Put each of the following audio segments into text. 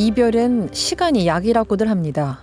이별엔 시간이 약이라고들 합니다.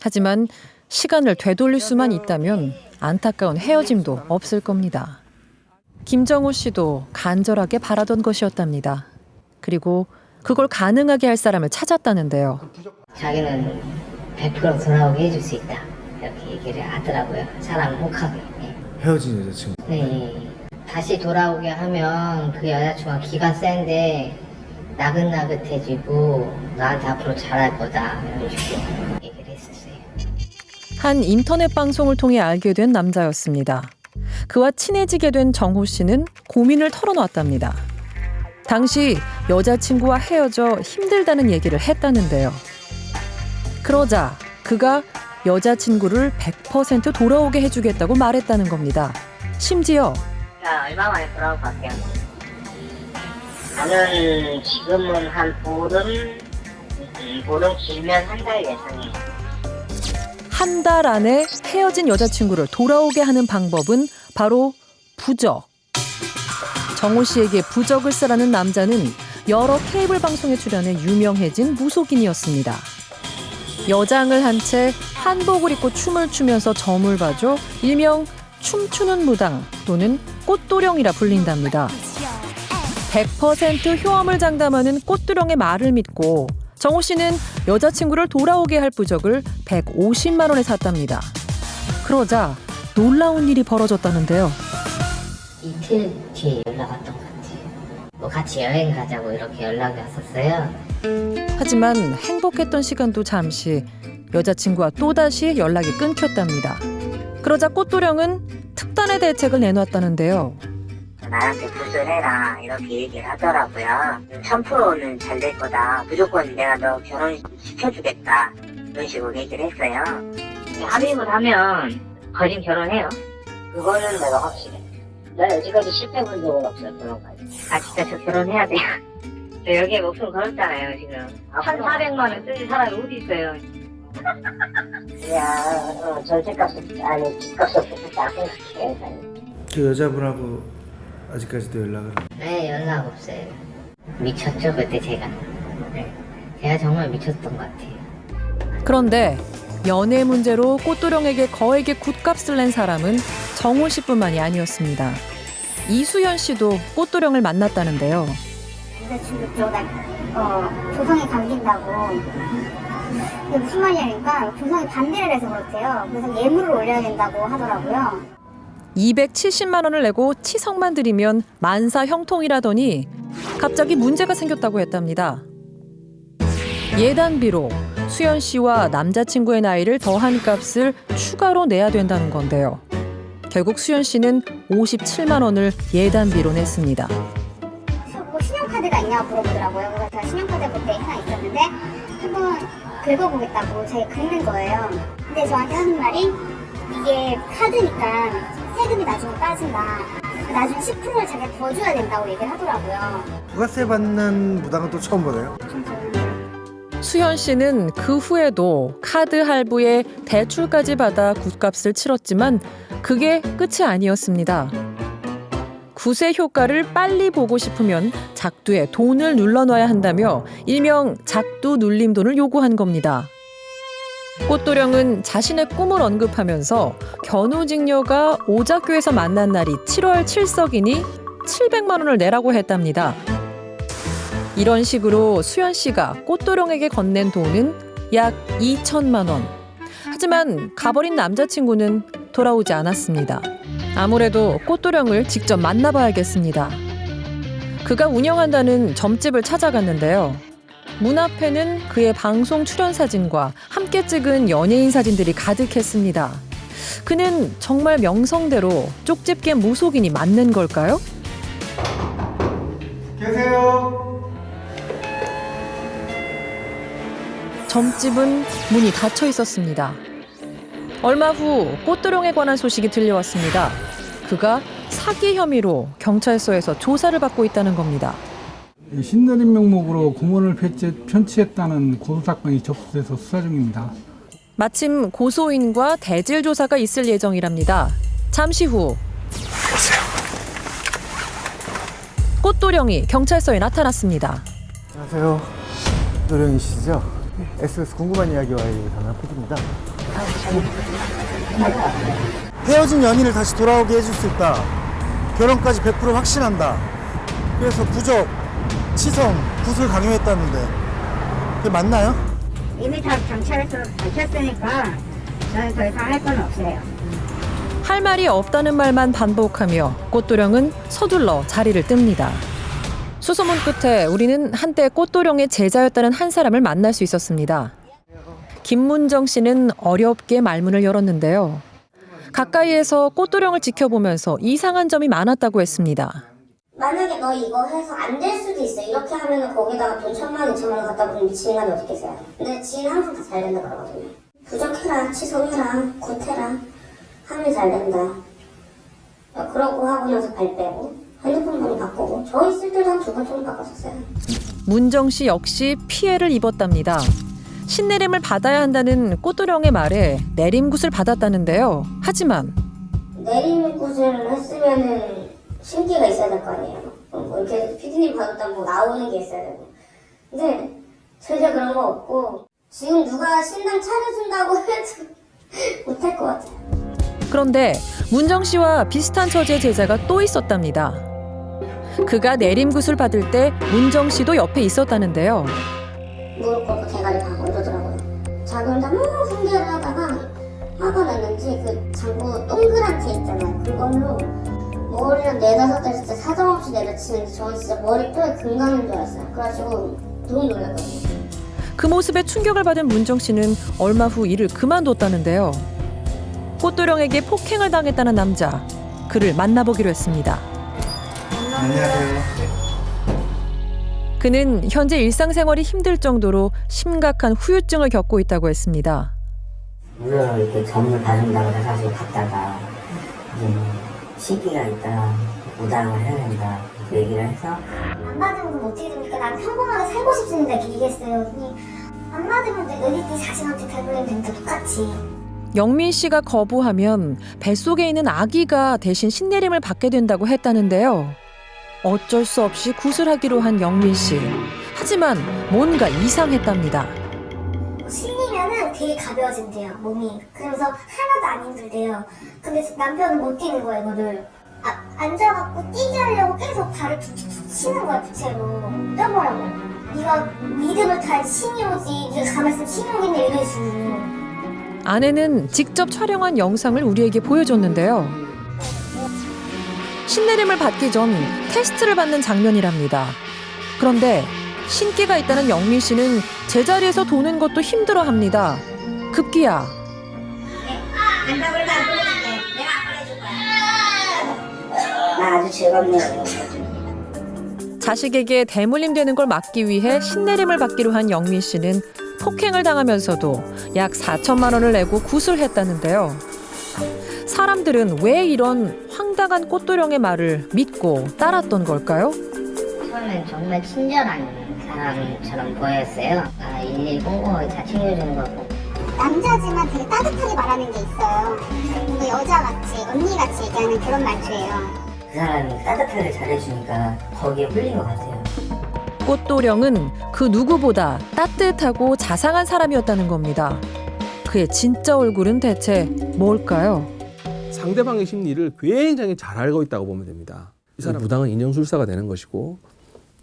하지만 시간을 되돌릴 수만 있다면 안타까운 헤어짐도 없을 겁니다. 김정우 씨도 간절하게 바라던 것이었답니다. 그리고 그걸 가능하게 할 사람을 찾았다는데요. 자기는 100% 돌아오게 해줄 수 있다. 이렇게 얘기를 하더라고요. 사람 혹하게. 예. 헤어진 여자친구 네. 다시 돌아오게 하면 그 여자친구가 기가 센데 나긋나긋해지고 나한테 앞으로 잘할 거다. 이런 식으로 얘기를 했었어요. 한 인터넷 방송을 통해 알게 된 남자였습니다. 그와 친해지게 된 정호 씨는 고민을 털어놨답니다. 당시 여자친구와 헤어져 힘들다는 얘기를 했다는데요. 그러자 그가 여자친구를 100% 돌아오게 해주겠다고 말했다는 겁니다. 심지어 자, 얼마 만에 돌아올 것 같아요? 저는 지금은 한 보름, 음, 보름 길면 한 달 예상이에요. 한 달 안에 헤어진 여자친구를 돌아오게 하는 방법은 바로 부적. 정호 씨에게 부적을 쓰라는 남자는 여러 케이블 방송에 출연해 유명해진 무속인이었습니다. 여장을 한 채 한복을 입고 춤을 추면서 점을 봐줘 일명 춤추는 무당 또는 꽃도령이라 불린답니다. 100% 효험을 장담하는 꽃두령의 말을 믿고 정호 씨는 여자친구를 돌아오게 할 부적을 150만 원에 샀답니다. 그러자 놀라운 일이 벌어졌다는데요. 이틀 뒤에 연락 왔던 것 같아요. 뭐 같이 여행 가자고 이렇게 연락이 왔었어요. 하지만 행복했던 시간도 잠시 여자친구와 또다시 연락이 끊겼답니다. 그러자 꽃도령은 특단의 대책을 내놨다는데요. 나한테 구슬해라 이렇게 얘기를 하더라고요. 1000%는 잘 될 거다. 무조건 내가 너 결혼 시켜주겠다. 이런 식으로 얘기를 했어요. 합의를 하면 거진 결혼해요. 그거는 내가 확실해. 나 여지까지 실패 본 적은 없어요, 결혼까지. 아, 진짜 저 결혼해야 돼요. 저 여기에 목숨 걸었잖아요, 지금. 1,400만 원 쓰는 사람이 어디 있어요? 야, 어, 전세값, 아니, 집값 없을 때안 생각해요, 그 여자분하고 아직까지도 연락을 네, 연락 없어요. 미쳤죠, 그때 제가. 네. 제가 정말 미쳤던 것 같아요. 그런데 연애 문제로 꽃도령에게 거액의 굿값을 낸 사람은 정호 씨뿐만이 아니었습니다. 이수연 씨도 꽃도령을 만났다는데요. 여자친구 쪽, 나, 어, 조성이 감긴다고. 이게 무슨 말이냐니까, 조성이 반대를 해서 그렇대요. 그래서 예물을 올려야 된다고 하더라고요. 270만 원을 내고 치석만 드리면 만사 형통이라더니 갑자기 문제가 생겼다고 했답니다. 예단비로 수연 씨와 남자친구의 나이를 더한 값을 추가로 내야 된다는 건데요. 결국 수연 씨는 57만 원을 예단비로 냈습니다. 뭐 신용카드가 있냐고 물어보더라고요. 그래서 제가 신용카드 그때 하나 있었는데, 한번 긁어보겠다고 제가 긁는 거예요. 근데 저한테 하는 말이, 이게 카드니까 세금이 나중에 빠진다. 나중에 10%를 자기가 더 줘야 된다고 얘기를 하더라고요. 부가세 받는 무당은 또 처음 보네요 수현 씨는 그 후에도 카드 할부에 대출까지 받아 굿값을 치렀지만 그게 끝이 아니었습니다. 구세 효과를 빨리 보고 싶으면 작두에 돈을 눌러놔야 한다며 일명 작두 눌림 돈을 요구한 겁니다. 꽃도령은 자신의 꿈을 언급하면서 견우직녀가 오작교에서 만난 날이 7월 7석이니 700만 원을 내라고 했답니다. 이런 식으로 수연 씨가 꽃도령에게 건넨 돈은 약 2천만 원. 하지만 가버린 남자친구는 돌아오지 않았습니다. 아무래도 꽃도령을 직접 만나봐야겠습니다. 그가 운영한다는 점집을 찾아갔는데요. 문 앞에는 그의 방송 출연 사진과 함께 찍은 연예인 사진들이 가득했습니다. 그는 정말 명성대로 쪽집게 무속인이 맞는 걸까요? 계세요 점집은 문이 닫혀 있었습니다. 얼마 후 꽃도령에 관한 소식이 들려왔습니다. 그가 사기 혐의로 경찰서에서 조사를 받고 있다는 겁니다. 이 신내림 명목으로 공원을 편취, 편취했다는 고소 사건이 접수돼서 수사 중입니다. 마침 고소인과 대질 조사가 있을 예정이랍니다. 잠시 후 꽃도령이 경찰서에 나타났습니다. 안녕하세요 꽃도령이시죠? SBS 궁금한 이야기와의 전화 PD입니다. 헤어진 연인을 다시 돌아오게 해줄 수 있다. 결혼까지 100% 확신한다. 그래서 부적, 치성, 굿을 강요했다는데 그게 맞나요? 이미 다 경찰에서 밝혔으니까 저는 더 이상 할 건 없어요. 할 말이 없다는 말만 반복하며 꽃도령은 서둘러 자리를 뜹니다. 수소문 끝에 우리는 한때 꽃도령의 제자였다는 한 사람을 만날 수 있었습니다. 김문정 씨는 어렵게 말문을 열었는데요. 가까이에서 꽃도령을 지켜보면서 이상한 점이 많았다고 했습니다. 만약에 너 이거 해서 안 될 수도 있어. 이렇게 하면은 거기다가 돈 천만 원, 이천만 원 갖다 부르면 미친 인간이 어떻겠어요. 근데 지인 항상 다 잘 된다 그러거든요. 부적해라, 치성해라, 굿해라. 하면 잘 된다. 야, 그러고 하고 나서 발 빼고 핸드폰 번호 바꾸고 저 있을 때도 한 두 번 정도 바꿨었어요. 문정 씨 역시 피해를 입었답니다. 신내림을 받아야 한다는 꽃도령의 말에 내림굿을 받았다는데요. 하지만 내림굿을 했으면은 신기가 있어야 될 거 아니에요. 어, 뭐 이렇게 피디님 받았다고 뭐 나오는 게 있어야 되고. 근데 전혀 그런 거 없고 지금 누가 신당 차려준다고 해도 못할 것 같아요. 그런데 문정 씨와 비슷한 처지의 제자가 또 있었답니다. 그가 내림굿을 받을 때 문정 씨도 옆에 있었다는데요. 무릎 꿇고 대가리 가고 이러더라고요. 혼자 막 성대를 하다가 화가 났는지 그 장구 동그란 테 있잖아요. 그걸로 머리를 네다섯 대 진짜 사정없이 내려치는데 저는 진짜 머리뼈에 금 가는 줄 알았어요. 그래가지고 너무 놀랐거든요. 그 모습에 충격을 받은 문정 씨는 얼마 후 일을 그만뒀다는데요. 꽃도령에게 폭행을 당했다는 남자, 그를 만나보기로 했습니다. 안녕하세요. 그는 현재 일상생활이 힘들 정도로 심각한 후유증을 겪고 있다고 했습니다. 무료로 이렇게 점을 받는다고 해서 사실 갔다가 이제 뭐 시기가 있다 무당을 해야 된다 그 얘기를 해서 안 받으면 그럼 어떻게 됩니까? 난 평범하게 살고 싶습니다. 이렇게 얘기했어요. 그랬더니 안 받으면 내 너희들 자신한테 달불리면 됩니다. 똑같이. 영민 씨가 거부하면 뱃속에 있는 아기가 대신 신내림을 받게 된다고 했다는데요. 어쩔 수 없이 구슬하기로 한 영민 씨. 하지만 뭔가 이상했답니다. 되게 가벼워진대요 몸이. 그러면서 하나도 안 힘들대요. 근데 남편은 못 뛰는 거예요 이거를. 아, 앉아갖고 뛰게 하려고 계속 발을 툭툭툭 치는 거야 부채로. 떠보라고. 네가 믿음을 탈 신이 오지 네가 가만히 있으면 신이 오겠네 식으로. 아내는 직접 촬영한 영상을 우리에게 보여줬는데요. 신내림을 받기 전 테스트를 받는 장면이랍니다. 그런데 신기가 있다는 영민 씨는 제자리에서 도는 것도 힘들어 합니다. 급기야 보내줄게 내가 안 보내줄 거야 나 아주 즐겁네요 자식에게 대물림 되는 걸 막기 위해 신내림을 받기로 한 영민 씨는 폭행을 당하면서도 약 4천만 원을 내고 구술했다는데요. 사람들은 왜 이런 황당한 꽃도령의 말을 믿고 따랐던 걸까요? 처음엔 정말 친절한 사람처럼 보였어요. 아, 일일이 꼼꼼하게 다 챙겨주는 것 같고. 남자지만 되게 따뜻하게 말하는 게 있어요 여자같이 언니같이 얘기하는 그런 말투예요 그 사람이 따뜻하게 잘해주니까 거기에 홀린 것 같아요 꽃도령은 그 누구보다 따뜻하고 자상한 사람이었다는 겁니다. 그의 진짜 얼굴은 대체 뭘까요? 상대방의 심리를 굉장히 잘 알고 있다고 보면 됩니다. 이 사람 무당은 인형술사가 되는 것이고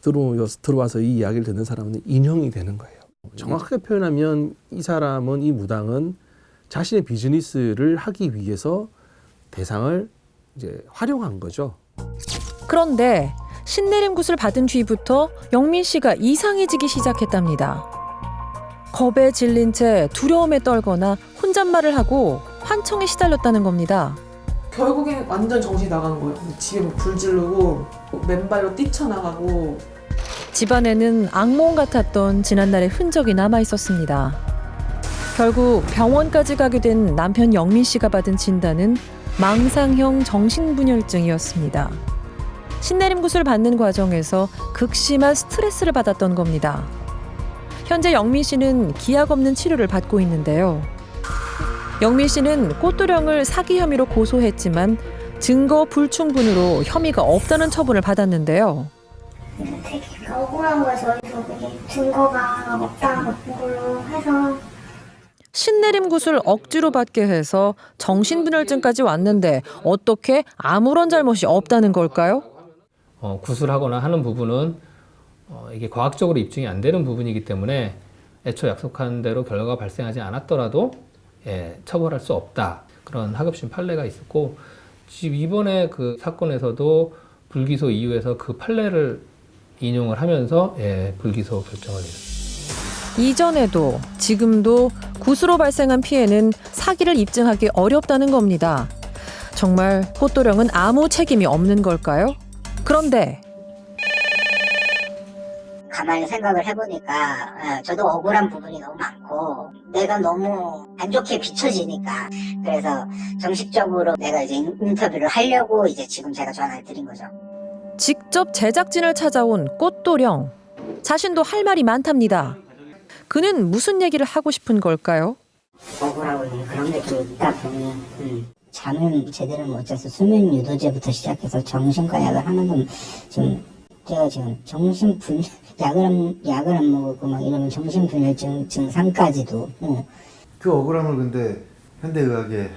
들어와서, 들어와서 이 이야기를 듣는 사람은 인형이 되는 거예요. 정확하게 표현하면 이 사람은 이 무당은 자신의 비즈니스를 하기 위해서 대상을 이제 활용한 거죠. 그런데 신내림 굿을 받은 뒤부터 영민 씨가 이상해지기 시작했답니다. 겁에 질린 채 두려움에 떨거나 혼잣말을 하고 환청에 시달렸다는 겁니다. 결국엔 완전 정신이 나가는 거예요. 집에 막 불 지르고 맨발로 뛰쳐나가고 집안에는 악몽 같았던 지난날의 흔적이 남아 있었습니다. 결국 병원까지 가게 된 남편 영민 씨가 받은 진단은 망상형 정신분열증이었습니다. 신내림 굿을 받는 과정에서 극심한 스트레스를 받았던 겁니다. 현재 영민 씨는 기약 없는 치료를 받고 있는데요. 영민 씨는 꽃도령을 사기 혐의로 고소했지만 증거 불충분으로 혐의가 없다는 처분을 받았는데요. 되게 억울한 거야 저희도 그게 증거가 없다는 걸로 해서 신내림 구슬 억지로 받게 해서 정신분열증까지 왔는데 어떻게 아무런 잘못이 없다는 걸까요? 어, 구술하거나 하는 부분은 어, 이게 과학적으로 입증이 안 되는 부분이기 때문에 애초 약속한 대로 결과가 발생하지 않았더라도 예, 처벌할 수 없다 그런 하급심 판례가 있었고 지금 이번에 그 사건에서도 불기소 이후에서 그 판례를 인용을 하면서 예, 불기소 결정을 내렸습니다. 이전에도 지금도 구수로 발생한 피해는 사기를 입증하기 어렵다는 겁니다. 정말 꽃도령은 아무 책임이 없는 걸까요? 그런데 가만히 생각을 해보니까 어, 저도 억울한 부분이 너무 많고 내가 너무 안 좋게 비춰지니까 그래서 정식적으로 내가 이제 인- 인터뷰를 하려고 이제 지금 제가 전화를 드린 거죠. 직접 제작진을 찾아온 꽃도령. 자신도 할 말이 많답니다. 그는 무슨 얘기를 하고 싶은 걸까요? 억울하고 그런 게좀 있다 보니 음, 잠을 제대로 못 자서 수면 유도제부터 시작해서 정신과 약을 하는 건 지금 제가 지금 정신분 약을 안, 약을 안 먹고 막 이러면 정신분열증 증상까지도 어, 그 억울함을 근데 현대의학에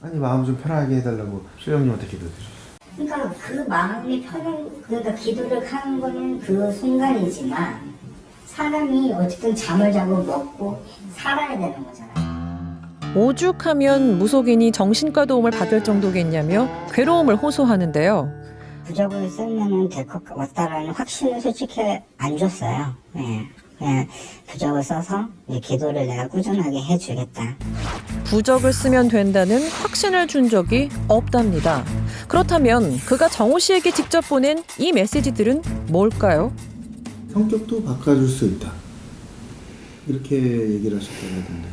아니 마음 좀 편하게 해달라고 수영님한테 기도드렸어요. 그러니까 그 마음이 편한 그러니까 기도를 하는 거는 그 순간이지만 사람이 어쨌든 잠을 자고 먹고 살아야 되는 거잖아요. 오죽하면 무속인이 정신과 도움을 받을 정도겠냐며 괴로움을 호소하는데요. 부적을 쓰면은 될것 같다라는 확신을 솔직히 안 줬어요. 예. 그냥 부적을 써서 이 기도를 내가 꾸준하게 해주겠다. 부적을 쓰면 된다는 확신을 준 적이 없답니다. 그렇다면 그가 정호 씨에게 직접 보낸 이 메시지들은 뭘까요? 성격도 바꿔줄 수 있다. 이렇게 얘기를 하셨다고 하던데.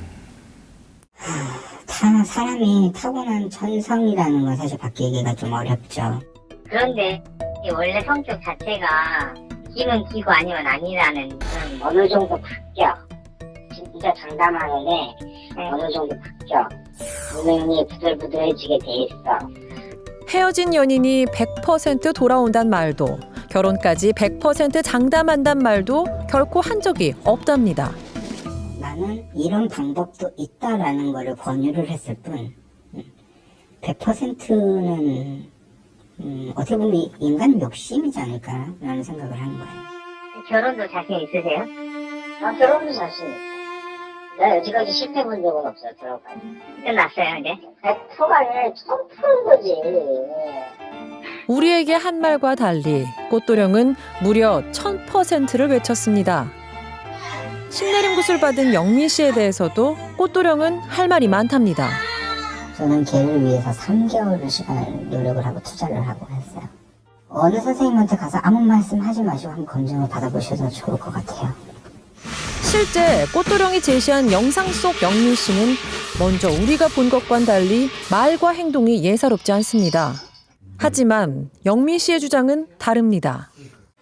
타, 사람이 타고난 천성이라는 건 사실 바뀌기가 좀 어렵죠. 그런데 이 원래 성격 자체가 기는 기고 아니면 아니라는 그런 어느 정도 바뀌어. 진짜 장담하는데 어느 정도 바뀌어. 분명히 부들부들해지게 돼 있어. 헤어진 연인이 100% 돌아온단 말도 결혼까지 100% 장담한단 말도 결코 한 적이 없답니다. 나는 이런 방법도 있다라는 거를 권유를 했을 뿐, 100%는 음, 어떻게 보면 이- 인간 욕심이지 않을까라는 생각을 하는 거예요. 결혼도 자신 있으세요? 아, 결혼도 자신 있어. 내가 여지까지 실패 본 적은 없어, 들어가지. 끝났어요, 이제? 100%가 아니라 1000%인 거지. 우리에게 한 말과 달리 꽃도령은 무려 1000%를 외쳤습니다. 신내림 구슬 받은 영민 씨에 대해서도 꽃도령은 할 말이 많답니다. 저는 걔를 위해서 3개월을 시간을 노력을 하고 투자를 하고 했어요. 어느 선생님한테 가서 아무 말씀 하지 마시고 한번 검증을 받아보셔도 좋을 것 같아요. 실제 꽃도령이 제시한 영상 속 영민 씨는 먼저 우리가 본 것과는 달리 말과 행동이 예사롭지 않습니다. 하지만 영민 씨의 주장은 다릅니다.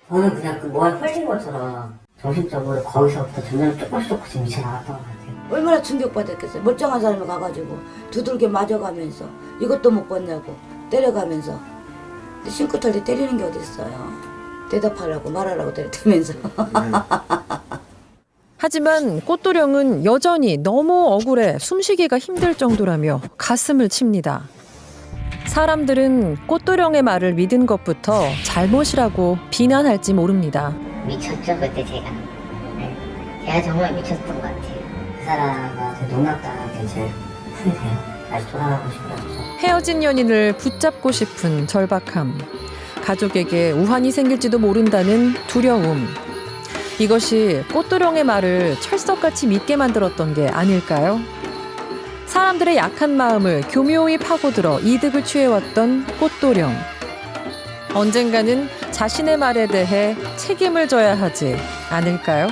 저는 그냥 그 뭐에 홀린 것처럼 정신적으로 거기서부터 점점 조금씩 조금씩 미쳐나갔던 것 같아요. 얼마나 충격받았겠어요. 멀쩡한 사람이 가가지고 두들겨 맞아가면서 이것도 못 봤냐고 때려가면서 근데 싱크 털때 때리는 게 어딨어요. 대답하라고 말하라고 때리면서 하지만 꽃도령은 여전히 너무 억울해 숨쉬기가 힘들 정도라며 가슴을 칩니다. 사람들은 꽃도령의 말을 믿은 것부터 잘못이라고 비난할지 모릅니다. 미쳤죠 그때 제가. 네. 제가 정말 미쳤던 것 같아요. 그 사람한테 농락당한 게 제일 후회돼요. 다시 돌아가고 싶어서. 헤어진 연인을 붙잡고 싶은 절박함, 가족에게 우환이 생길지도 모른다는 두려움. 이것이 꽃도령의 말을 철석같이 믿게 만들었던 게 아닐까요? 사람들의 약한 마음을 교묘히 파고들어 이득을 취해왔던 꽃도령. 언젠가는 자신의 말에 대해 책임을 져야 하지 않을까요?